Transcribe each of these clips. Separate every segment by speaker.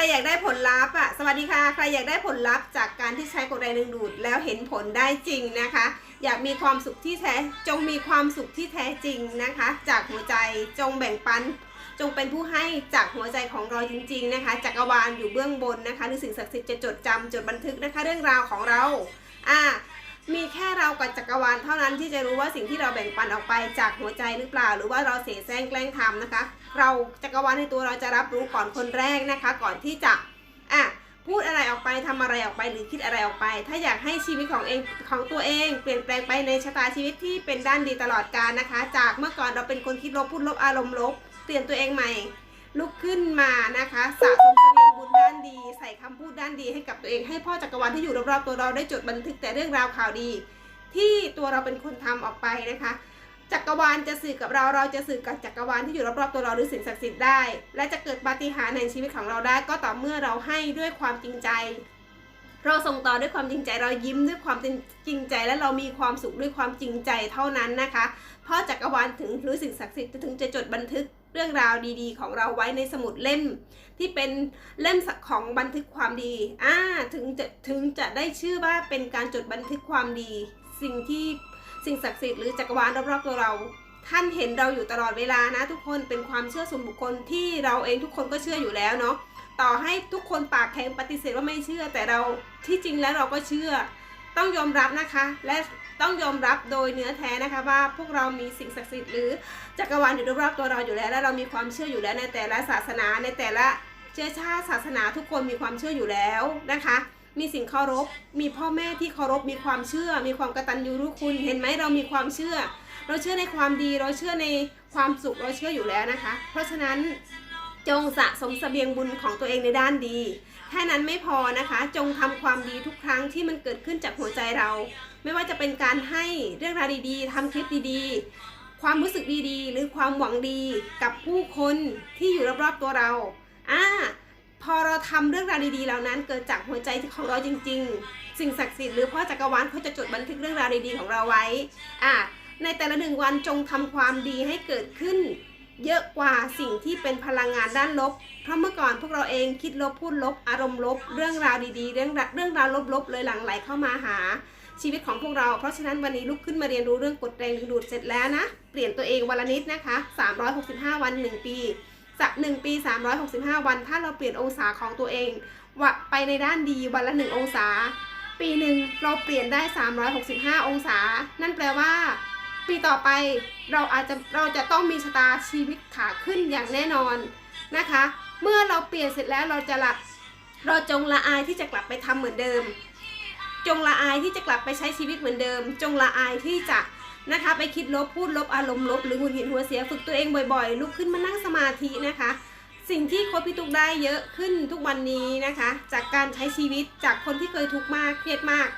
Speaker 1: รอยากได้ผลลัพธ์อะสวัสดีค่ะ ใครอยากได้ผลลัพธ์จากการที่ใช้กดแรงดึงดูดแล้วเห็นผลได้จริงนะคะ อยากมีความสุขที่แท้จงมีความสุขที่แท้จริงนะคะ จากหัวใจจงแบ่งปัน จงเป็นผู้ให้จากหัวใจของเราจริง ๆนะคะจักรวาลอยู่เบื้องบนนะคะหรือสิ่งศักดิ์สิทธิ์จะจดจำจดบันทึกนะคะ เรื่องราวของเราอ่า มีแค่เรากับจักรวาลเท่านั้นที่จะรู้ว่าสิ่งที่เราแบ่งปันออกไปจากหัวใจหรือเปล่า หรือว่าเราเสแสร้งแกล้งทำนะคะ เราจักรวาลในตัวเราจะรับรู้ก่อนคนแรกนะคะ ก่อนที่จะอะพูดอะไรออกไปทำอะไรออกไปหรือคิดอะไรออกไป ถ้าอยากให้ชีวิตของเองของตัวเอง เปลี่ยนแปลงไปในชะตาชีวิตที่เป็นด้านดีตลอดกาลนะคะ จากเมื่อก่อนเราเป็นคนคิดลบพูดลบอารมณ์ลบเปลี่ยนตัวเองใหม่ ลุกขึ้นมานะคะสะสมเสบียงบุญด้านดีใส่ำพูดด้านดีให้กับตัวเองให้พ่อจักรวาลที่อยู่รอบๆตัวเราได้จดบันทึกแต่เรื่องราวข่าวดี ที่ตัวเราเป็นคนทำออกไปนะคะ จักรวาลจะสื่อกับเราเราจะสื่อกับจักรวาลที่อยู่รอบๆตัวเราหรือสิ่งศักดิ์สิทธิ์ได้ และจะเกิดปาฏิหาริย์ในชีวิตของเราได้ ก็ต่อเมื่อเราให้ด้วยความจริงใจ เราส่งต่อด้วยความจริงใจเรายิ้มด้วยความจริงใจ และเรามีความสุขด้วยความจริงใจเท่านั้นนะคะพราะจักรวาลถึงหรือสิ่งศักดิ์สิทธิ์ถึงจะจดบันทึก เรื่องราวดีๆ ของเราไว้ในสมุดเล่ม ที่เป็นเล่มของบันทึกความดีอ่าถึงจะถึงจะได้ชื่อว่าเป็นการจดบันทึกความดี สิ่งที่สิ่งศักดิ์สิทธิ์หรือจักรวาลรอบๆตัวเรา ท่านเห็นเราอยู่ตลอดเวลานะทุกคนเป็นความเชื่อส่วนบุคคลที่เราเองทุกคนก็เชื่ออยู่แล้วเนาะต่อให้ทุกคนปากแข็งปฏิเสธว่าไม่เชื่อแต่เราที่จริงแล้วเราก็เชื่อ ต้องยอมรับนะคะ และ ต้องยอมรับโดยเนื้อแท้นะคะว่าพวกเรามีสิ่งศักดิ์สิทธิ์หรือจักรวาลอยู่รอบๆตัวเราอยู่แล้ว และเรามีความเชื่ออยู่แล้วในแต่ละศาสนาในแต่ละเชื้อชาติศาสนาทุกคนมีความเชื่ออยู่แล้วนะคะ มีสิ่งเคารพ มีพ่อแม่ที่เคารพมีความเชื่อ มีความกตัญญูรู้คุณเห็นไหมเรามีความเชื่อ เราเชื่อในความดีเราเชื่อในความสุขเราเชื่ออยู่แล้วนะคะ เพราะฉะนั้น จงสะสมเสบียงบุญของตัวเองในด้านดีแค่นั้นไม่พอนะคะ จงทำความดีทุกครั้งที่มันเกิดขึ้นจากหัวใจเรา ไม่ว่าจะเป็นการให้เรื่องราวดีๆทำคลิปดีๆ ความรู้สึกดีๆ หรือความหวังดีกับผู้คนที่อยู่รอบๆตัวเราอ่าพอเราทำเรื่องราวดีๆเหล่านั้นเกิดจากหัวใจของเราจริง ๆ สิ่งศักดิ์สิทธิ์หรือพ่อจักรวาลเขาจะจดบันทึกเรื่องราวดีๆของเราไว้อะในแต่ละหนึ่งวันจงทำความดีให้เกิดขึ้น เยอะกว่าสิ่งที่เป็นพลังงานด้านลบ เพราะเมื่อก่อนพวกเราเองคิดลบพูดลบ อารมณ์ลบ เรื่องราวดีๆ เรื่องราวเรื่องราวลบๆเลยหลั่งไหลเข้ามาหา ชีวิตของพวกเรา เพราะฉะนั้นวันนี้ลุกขึ้นมาเรียนรู้เรื่องกฎแรงดึงดูดเสร็จแล้วนะ เปลี่ยนตัวเองวันละนิดนะคะ 365 วัน 1 ปีสักหนึ่งปี 365 วัน ถ้าเราเปลี่ยนองศาของตัวเองว่าไปในด้านดีวันละหนึ่งองศา ปีหนึ่งเราเปลี่ยนได้ 365 องศา นั่นแปลว่า ปีต่อไปเราอาจจะเราจะต้องมีชะตาชีวิตขาขึ้นอย่างแน่นอนนะคะ เมื่อเราเปลี่ยนเสร็จแล้วเราจะละเราจงละอายที่จะกลับไปทำเหมือนเดิม จงละอายที่จะกลับไปใช้ชีวิตเหมือนเดิม จงละอายที่จะนะคะไปคิดลบพูดลบอารมณ์ลบหรือหงุดหงิดหัวเสียฝึกตัวเองบ่อยๆลุกขึ้นมานั่งสมาธินะคะ สิ่งที่โค้ชพี่ตุกได้เยอะขึ้นทุกวันนี้นะคะ จากการใช้ชีวิตจากคนที่เคยทุกข์มากเครียดมาก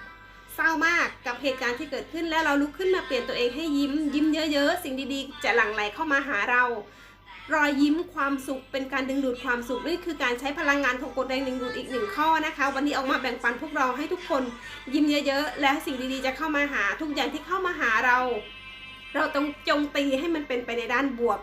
Speaker 1: เศร้ามากกับเหตุการณ์ที่เกิดขึ้น แล้วเราลุกขึ้นมาเปลี่ยนตัวเองให้ยิ้ม ยิ้มเยอะๆ สิ่งดีๆ จะหลั่งไหลเข้ามาหาเรา รอยยิ้มความสุขเป็นการดึงดูดความสุขนี่คือการใช้พลังงานของกฎแรงดึงดูดอีกหนึ่งข้อนะคะ วันนี้ออกมาแบ่งปันพวกเราให้ทุกคนยิ้มเยอะๆ และสิ่งดีๆจะเข้ามาหาทุกอย่างที่เข้ามาหาเรา เราต้องจงตีให้มันเป็นไปในด้านบวก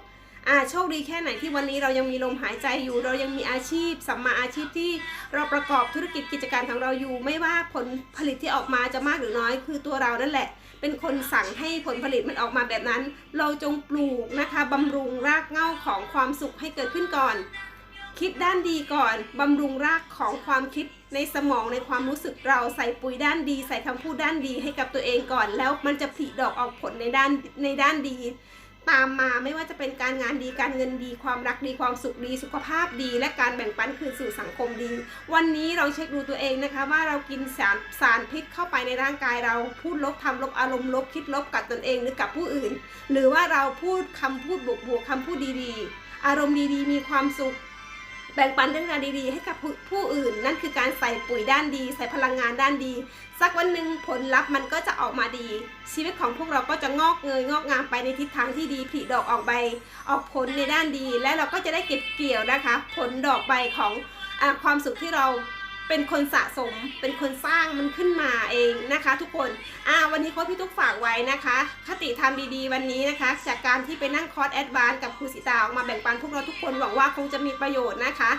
Speaker 1: อ่าโชคดีแค่ไหนที่วันนี้เรายังมีลมหายใจอยู่ เรายังมีอาชีพสัมมาอาชีพที่เราประกอบธุรกิจกิจการของเราอยู่ ไม่ว่าผลผลิตที่ออกมาจะมากหรือน้อย คือตัวเรานั่นแหละ เป็นคนสั่งให้ผลผลิตมันออกมาแบบนั้น เราจงปลูกนะคะบำรุงรากเหง้าของความสุขให้เกิดขึ้นก่อน คิดด้านดีก่อนบำรุงรากของความคิดในสมองในความรู้สึกเราใส่ปุ๋ยด้านดี ใส่คำพูดด้านดีให้กับตัวเองก่อน แล้วมันจะผลิดอกออกผลในด้านในด้านดี ตามมาไม่ว่าจะเป็นการงานดีการเงินดีความรักดีความสุขดีสุขภาพดี และการแบ่งปันคืนสู่สังคมดี วันนี้เราเช็คดูตัวเองนะคะว่าเรากินสารสารพิษเข้าไปในร่างกายเราพูดลบทำลบอารมณ์ลบคิดลบกับตนเองหรือกับผู้อื่น หรือว่าเราพูดคำพูดบวกๆคำพูดดีๆ อารมณ์ดีๆ มีความสุข แบ่งปันเรื่องราวดีๆ ให้กับผู้ผู้อื่น นั่นคือการใส่ปุ๋ยด้านดี ใส่พลังงานด้านดี สักวันหนึ่งผลลัพธ์มันก็จะออกมาดี ชีวิตของพวกเราก็จะงอกเงยงอกงามไปในทิศทางที่ดีผลิดอกออกใบออกผลในด้านดี และเราก็จะได้เก็บเกี่ยวนะคะ ผลดอกใบของอความสุขที่เรา เป็นคนสะสม เป็นคนสร้างมันขึ้นมาเองนะคะ ทุกคนอ่าวันนี้โค้ชพี่ทุกฝากไว้นะคะ คติธรรมดีๆ วันนี้นะคะ จากการที่ไปนั่งคอร์สแอดวานกับครูสิตาออกมาแบ่งปันพวกเราทุกคนหวังว่าคงจะมีประโยชน์นะคะ